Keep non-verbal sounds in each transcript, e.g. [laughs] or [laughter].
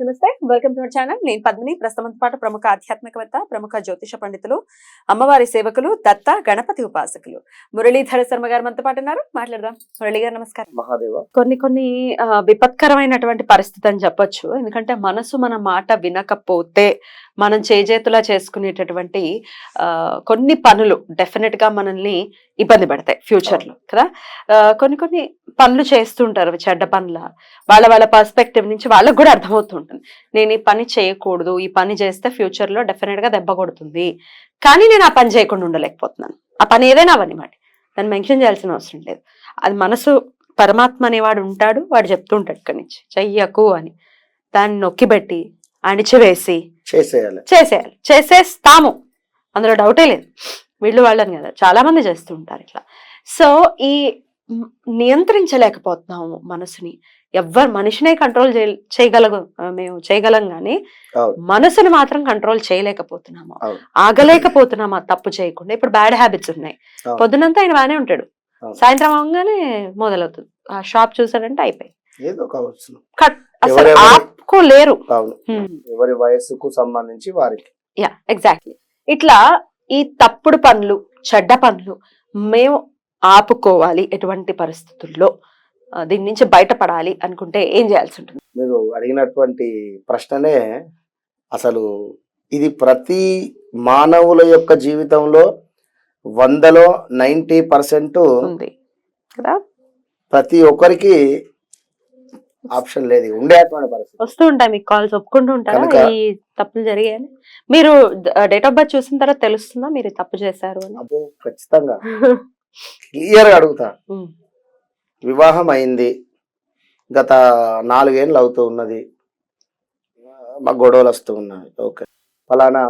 నమస్తే welcome to our channel. నేను పద్మిని ప్రస్తుతంతో పాటు ప్రముఖ ఆధ్యాత్మికవేత్త ప్రముఖ జ్యోతిష పండితులు అమ్మవారి సేవకులు దత్త గణపతి ఉపాసకులు. మురళీధర శర్మ గారు మనతో పాటు ఉన్నారు. మాట్లాడదాం. మురళి గారు నమస్కారం. మహాదేవ. కొన్ని కొన్ని విపత్కరమైనటువంటి పరిస్థితి అని చెప్పొచ్చు. ఎందుకంటే మనసు మన మాట వినకపోతే మనం చేజేతులా చేసుకునేటటువంటి కొన్ని పనులు డెఫినెట్గా మనల్ని ఇబ్బంది పెడతాయి ఫ్యూచర్లో కదా? కొన్ని కొన్ని పనులు చేస్తుంటారు చెడ్డ పనుల. వాళ్ళ వాళ్ళ పర్స్పెక్టివ్ నుంచి వాళ్ళకు కూడా అర్థమవుతుంటుంది నేను ఈ పని చేయకూడదు ఈ పని చేస్తే ఫ్యూచర్లో డెఫినెట్గా దెబ్బ కొడుతుంది. కానీ నేను ఆ పని చేయకుండా ఉండలేకపోతున్నాను. ఆ పని ఏదైనా అవనివ్వండి దాన్ని మెన్షన్ చేయాల్సిన అవసరం లేదు. అది మనసు పరమాత్మ అనేవాడు ఉంటాడు వాడు చెప్తుంటాడు ఇక్కడి నుంచి. చెయ్యకు అని. దాన్ని నొక్కిబెట్టి అణిచివేసి చేసేయాలి. చేసేయాలి. చేసేస్తాము. అందులో డౌటే లేదు. వీళ్ళు వాళ్ళని కదా. చాలా మంది చేస్తూ ఉంటారు ఇట్లా. సో ఈ నియంత్రించలేకపోతున్నాము మనసుని. ఎవ్వరు మనిషినే కంట్రోల్ చేయగలగ మేము చేయగలం కానీ మనసుని మాత్రం కంట్రోల్ చేయలేకపోతున్నాము. ఆగలేకపోతున్నాము తప్పు చేయకుండా. ఇప్పుడు బ్యాడ్ హ్యాబిట్స్ ఉన్నాయి. పొద్దునంతా ఆయన బాగానే ఉంటాడు. సాయంత్రం అవగానే మొదలవుతుంది. ఆ షాప్ చూసాడంటే కావచ్చు. కట్. అసలు ఆపుకోలేరు ఎవరి వయస్సుకు సంబంధించి వారికి. యా ఎగ్జాక్ట్లీ ఇట్లా ఈ తప్పుడు పనులు చెడ్డ పనులు మేము ఆపుకోవాలి ఎటువంటి పరిస్థితుల్లో. దీని నుంచి బయటపడాలి అనుకుంటే ఏం చేయాల్సి ఉంటుంది? మీరు అడిగినటువంటి ప్రశ్ననే అసలు ఇది ప్రతి మానవుల యొక్క జీవితంలో వందలో నైంటీ పర్సెంట్ ఉంది. కదా? ప్రతి ఒక్కరికి ఆప్షన్ లేదు ఉండేటువంటి పరిస్థితి. వస్తూ ఉంటాయి మీకు కాల్స్ ఒప్పుకుంటూ ఉంటారా? ఈ తప్పులు జరిగాయని? మీరు డేట్ ఆఫ్ బర్త్ చూసిన తర్వాత తెలుస్తుందా మీరు తప్పు చేశారు అని? ఖచ్చితంగా. [laughs] క్లియర్గా అడుగుతా. వివాహం అయింది గత నాలుగేళ్ళు అవుతూ ఉన్నది. మాకు గొడవలు వస్తూ ఉన్నాయి ఓకే. ఫలానా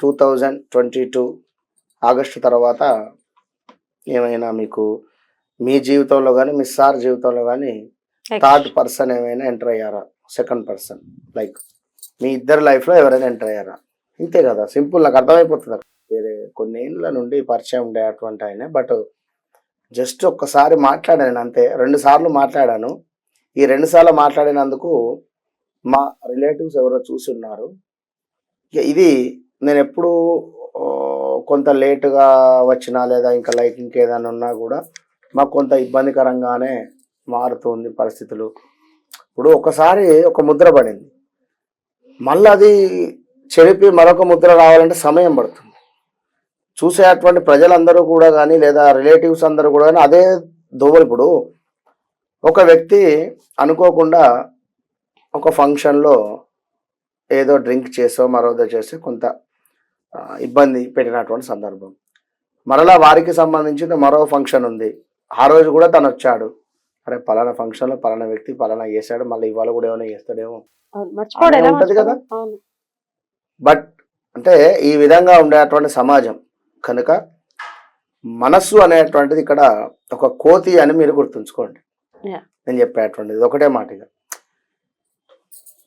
two thousand twenty two August తర్వాత ఏమైనా మీకు మీ జీవితంలో కానీ మీ సార్ జీవితంలో కానీ థర్డ్ పర్సన్ ఏమైనా ఎంటర్ అయ్యారా? Second person. లైక్ మీ ఇద్దరు లైఫ్లో ఎవరైనా ఎంటర్ అయ్యారా? ఇంతే కదా. సింపుల్ నాకు అర్థమైపోతుంది. వేరే కొన్ని ఏళ్ళ నుండి పరిచయం ఉండేటువంటి ఆయన బట్ జస్ట్ ఒక్కసారి మాట్లాడాను అంతే రెండు సార్లు మాట్లాడాను. ఈ రెండు సార్లు మాట్లాడినందుకు మా రిలేటివ్స్ ఎవరో చూసి ఉన్నారు ఇది నేను ఎప్పుడు కొంత లేటుగా వచ్చినా లేదా ఇంకా లైక్ ఇంకేదైనా ఉన్నా కూడా మాకు కొంత ఇబ్బందికరంగానే మారుతుంది పరిస్థితులు. ఇప్పుడు ఒకసారి ఒక ముద్ర పడింది. మళ్ళీ అది చెరిపి మరొక ముద్ర రావాలంటే సమయం పడుతుంది. చూసేటువంటి ప్రజలందరూ కూడా కానీ లేదా రిలేటివ్స్ అందరూ కూడా కానీ అదే దోవలు ఇప్పుడు. ఒక వ్యక్తి అనుకోకుండా ఒక ఫంక్షన్లో ఏదో డ్రింక్ చేసో మరోదో చేసి కొంత ఇబ్బంది పెట్టినటువంటి సందర్భం. మరలా వారికి సంబంధించిన మరో ఫంక్షన్ ఉంది. ఆ రోజు కూడా తను వచ్చాడు. అరే పలానా ఫంక్షన్లో పలానా వ్యక్తి పలానా చేశాడు మళ్ళీ ఇవాళ కూడా ఏమైనా చేస్తాడేమో. ఉంటది కదా? బట్ అంటే ఈ విధంగా ఉండేటువంటి సమాజం. కనుక మనస్సు అనేటువంటిది ఇక్కడ ఒక కోతి అని మీరు గుర్తుంచుకోండి. నేను చెప్పేటువంటిది. ఒకటే మాటగా.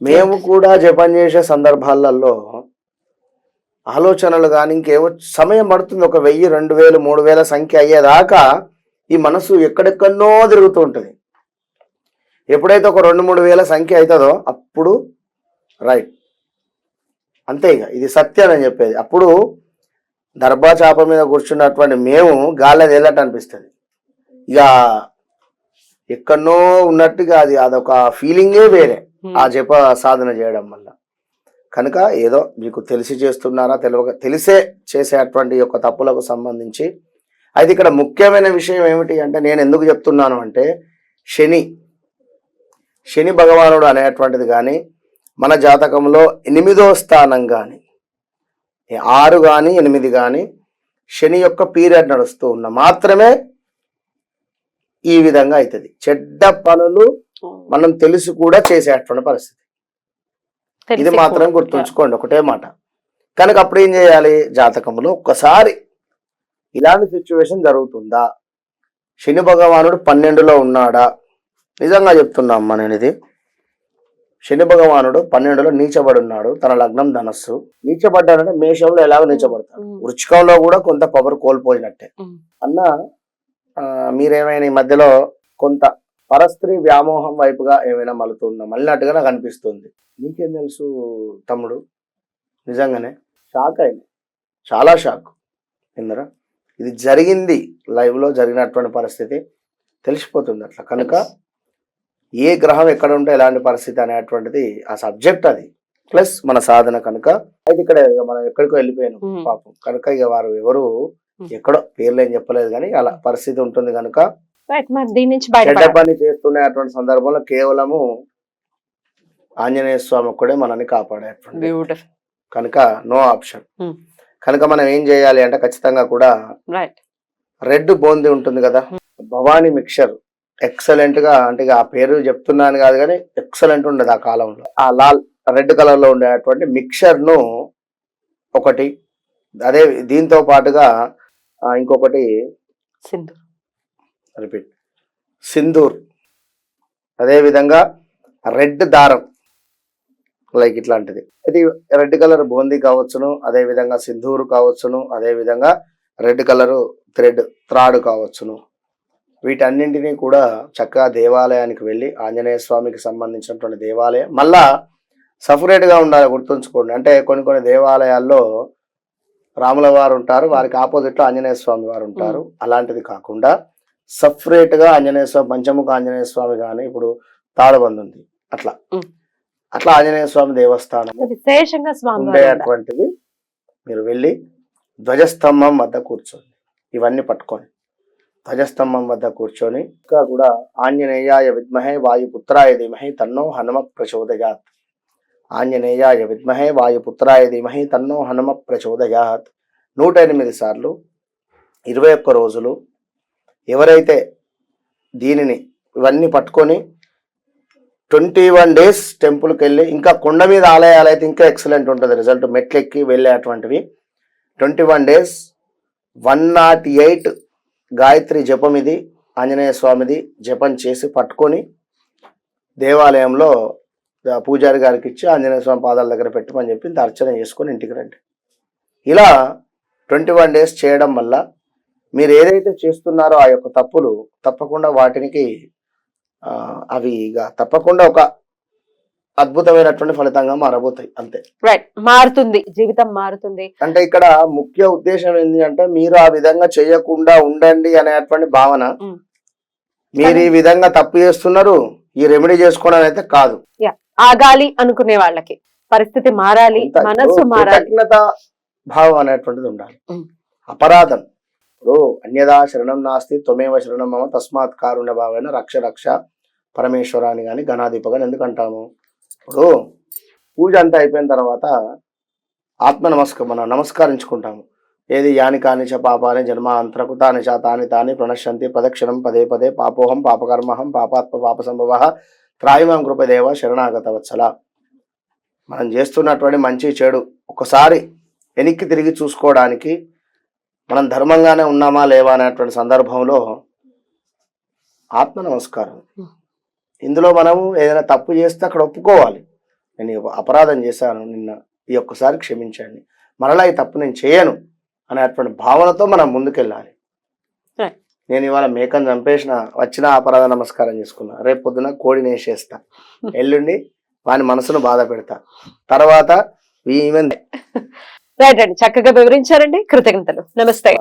మేము కూడా జపం చేసే సందర్భాలలో ఆలోచనలు కానీ ఇంకేవో సమయం పడుతుంది. ఒక వెయ్యి రెండు వేలు మూడు వేల సంఖ్య అయ్యేదాకా ఈ మనసు ఎక్కడెక్కడో తిరుగుతూ ఉంటుంది. ఎప్పుడైతే ఒక రెండు మూడు వేల సంఖ్య అవుతుందో అప్పుడు రైట్. అంతే ఇక. ఇది సత్యం అని చెప్పేది. అప్పుడు దర్బా చాప మీద కూర్చున్నటువంటి మేము గాలి తేలట్టు అనిపిస్తుంది. ఇక ఎక్కడనో ఉన్నట్టుగా అది అదొక ఫీలింగే వేరే ఆ జప సాధన చేయడం వల్ల. కనుక ఏదో మీకు తెలిసి చేస్తున్నారా తెలియక తెలిసే చేసేటువంటి యొక్క తప్పులకు సంబంధించి. అయితే ఇక్కడ ముఖ్యమైన విషయం ఏమిటి అంటే నేను ఎందుకు చెప్తున్నాను అంటే శని శని భగవానుడు అనేటువంటిది కానీ మన జాతకంలో ఎనిమిదో స్థానం కానీ ఆరు కానీ ఎనిమిది కానీ శని యొక్క పీరియడ్ నడుస్తూ ఉన్న మాత్రమే ఈ విధంగా అవుతుంది చెడ్డ పనులు మనం తెలిసి కూడా చేసేటువంటి పరిస్థితి. ఇది మాత్రం కూడా. గుర్తుంచుకోండి ఒకటే మాట. కనుక అప్పుడు ఏం చేయాలి? జాతకంలో ఒక్కసారి ఇలాంటి సిచ్యువేషన్ జరుగుతుందా? శని భగవానుడు పన్నెండులో ఉన్నాడా? నిజంగా చెప్తున్నా అమ్మా నేను ఇది శని భగవానుడు పన్నెండులో నీచబడి ఉన్నాడు తన లగ్నం ధనస్సు. నీచబడ్డాడంటే మేషంలో ఎలాగో నీచబడతాడు. వృచ్చికంలో కూడా కొంత పవర్ కోల్పోయినట్టే. అన్న మీరేమైనా ఈ మధ్యలో కొంత పరస్త్రీ వ్యామోహం వైపుగా ఏమైనా మలుతుందా? మళ్ళినట్టుగా నాకు అనిపిస్తుంది నీకేం తెలుసు తమ్ముడు? నిజంగానే షాక్ అయింది. చాలా షాక్. ఇందరా ఇది జరిగింది. live లో జరిగినటువంటి పరిస్థితి తెలిసిపోతుంది అట్లా. కనుక ఏ గ్రహం ఎక్కడ ఉంటే ఎలాంటి పరిస్థితి అనేటువంటిది ఆ సబ్జెక్ట్ అది. ప్లస్ మన సాధన కనుక అయితే ఇక్కడ ఇక మనం ఎక్కడికో వెళ్ళిపోయాను. పాపం. కనుక ఇక వారు ఎవరు. ఎక్కడో పేర్లు ఏం చెప్పలేదు కానీ అలా పరిస్థితి ఉంటుంది కనుక చెడ్డ బయటపడాలి పని చేస్తున్నటువంటి సందర్భంలో కేవలము ఆంజనేయ స్వామి ఒక్కడే మనల్ని కాపాడేటువంటి కనుక నో ఆప్షన్. కనుక మనం ఏం చేయాలి అంటే ఖచ్చితంగా కూడా రెడ్ బూందీ ఉంటుంది కదా. భవానీ మిక్చర్ ఎక్సలెంట్గా అంటే ఆ పేరు చెప్తున్నాను కాదు కానీ ఎక్సలెంట్ ఉండదు ఆ కాలంలో. ఆ లాల్ రెడ్ కలర్లో ఉండేటువంటి మిక్చర్ను ఒకటి అదే దీంతో పాటుగా ఇంకొకటి సింధు రిపీట్. సింధూర్. అదే విధంగా రెడ్ దారం. లైక్ ఇట్లాంటిది. ఇది రెడ్ కలర్ బూందీ కావచ్చును అదే విధంగా సింధూర్ కావచ్చును అదే విధంగా రెడ్ కలర్ థ్రెడ్ త్రాడ్ కావచ్చును. వీటన్నింటినీ కూడా చక్కగా దేవాలయానికి వెళ్ళి ఆంజనేయ స్వామికి సంబంధించినటువంటి దేవాలయం. మళ్ళా separate గా ఉండాలి గుర్తుంచుకోండి. అంటే కొన్ని కొన్ని దేవాలయాల్లో రాముల వారు ఉంటారు వారికి ఆపోజిట్లో ఆంజనేయ స్వామి వారు ఉంటారు. అలాంటిది కాకుండా సపరేట్గా ఆంజనేయ స్వామి పంచముఖ ఆంజనేయ స్వామి కానీ ఇప్పుడు తాళబంది ఉంది. అట్లా. అట్లా ఆంజనేయ స్వామి దేవస్థానం విశేషంగా. ఉండేటువంటిది మీరు వెళ్ళి ధ్వజస్తంభం వద్ద కూర్చోండి. ఇవన్నీ పట్టుకొని ధ్వజస్తంభం వద్ద కూర్చొని ఇంకా కూడా ఆంజనేయాయ విద్మహే వాయుపుత్రాయ ధీమహి తన్నో హనుమ ప్రచోదయాత్. ఆంజనేయాయ విద్మహే వాయుపుత్రాయ ధీమహి తన్నో హనుమ ప్రచోదయాత్. నూట ఎనిమిది సార్లు ఇరవై ఒక్క రోజులు ఎవరైతే దీనిని ఇవన్నీ పట్టుకొని ట్వంటీ వన్ డేస్ టెంపుల్కి వెళ్ళి ఇంకా కొండ మీద ఆలయాలు అయితే ఇంకా ఎక్సలెంట్ ఉంటుంది. రిజల్ట్ మెట్లెక్కి వెళ్ళేటువంటివి twenty one days one not eight Gayatri జపం ఇది ఆంజనేయ స్వామిది జపం చేసి పట్టుకొని దేవాలయంలో పూజారి గారికి ఇచ్చి ఆంజనేయ స్వామి పాదాల దగ్గర పెట్టమని చెప్పి ఇంత అర్చన చేసుకొని ఇంటికి రండి. ఇలా ట్వంటీ వన్ డేస్ చేయడం వల్ల మీరు ఏదైతే చేస్తున్నారో ఆ యొక్క తప్పులు తప్పకుండా వాటికి అవి ఇక తప్పకుండా ఒక అద్భుతమైనటువంటి ఫలితంగా మారబోతాయి అంతే. రైట్ మారుతుంది. జీవితం మారుతుంది. అంటే ఇక్కడ ముఖ్య ఉద్దేశం ఏంటి అంటే మీరు ఆ విధంగా చేయకుండా ఉండండి అనేటువంటి భావన. మీరు ఈ విధంగా తప్పు చేస్తున్నారు ఈ రెమెడీ చేసుకోవడం అయితే కాదు. ఆగాలి అనుకునే వాళ్ళకి. పరిస్థితి మారాలి మనసు మారాలి. భావం అనేటువంటిది ఉండాలి. అపరాధం. ఇప్పుడు అన్యదా శరణం నాస్తి త్వమేవ శరణం మమ తస్మాత్ కారుణ్య భావైన రక్ష రక్ష పరమేశ్వరాన్ని కానీ గణాధిపగని ఎందుకు అంటాము ఇప్పుడు పూజ అంతా అయిపోయిన తర్వాత ఆత్మ నమస్క మనం నమస్కరించుకుంటాము. ఏది యాని కాని చ పాపాని జన్మాంతరకు తాని చ తాని తాని ప్రణశ్యంతి ప్రదక్షిణం పదే పదే పాపోహం పాపకర్మహం పాపాత్మ పాప సంభవ త్రాయిమాం కృపదేవ శరణాగత వత్సల. మనం చేస్తున్నటువంటి మంచి చెడు ఒకసారి వెనక్కి తిరిగి చూసుకోవడానికి మనం ధర్మంగానే ఉన్నామా లేవా అనేటువంటి సందర్భంలో ఆత్మ నమస్కారం. ఇందులో మనము ఏదైనా తప్పు చేస్తే అక్కడ ఒప్పుకోవాలి. నేను అపరాధం చేశాను నిన్న ఈ ఒక్కసారి క్షమించండి. మరలా ఈ తప్పు నేను చేయను అనేటువంటి భావనతో మనం ముందుకెళ్ళాలి. నేను ఇవాళ మేకను చంపేసిన వచ్చిన అపరాధ నమస్కారం చేసుకున్నా. రేపు పొద్దున కోడిని వేసేస్తా ఎల్లుండి వాని మనసును బాధ పెడతా. తర్వాత [laughs] రైట్ అండి. చక్కగా వివరించారండి. కృతజ్ఞతలు. నమస్తే.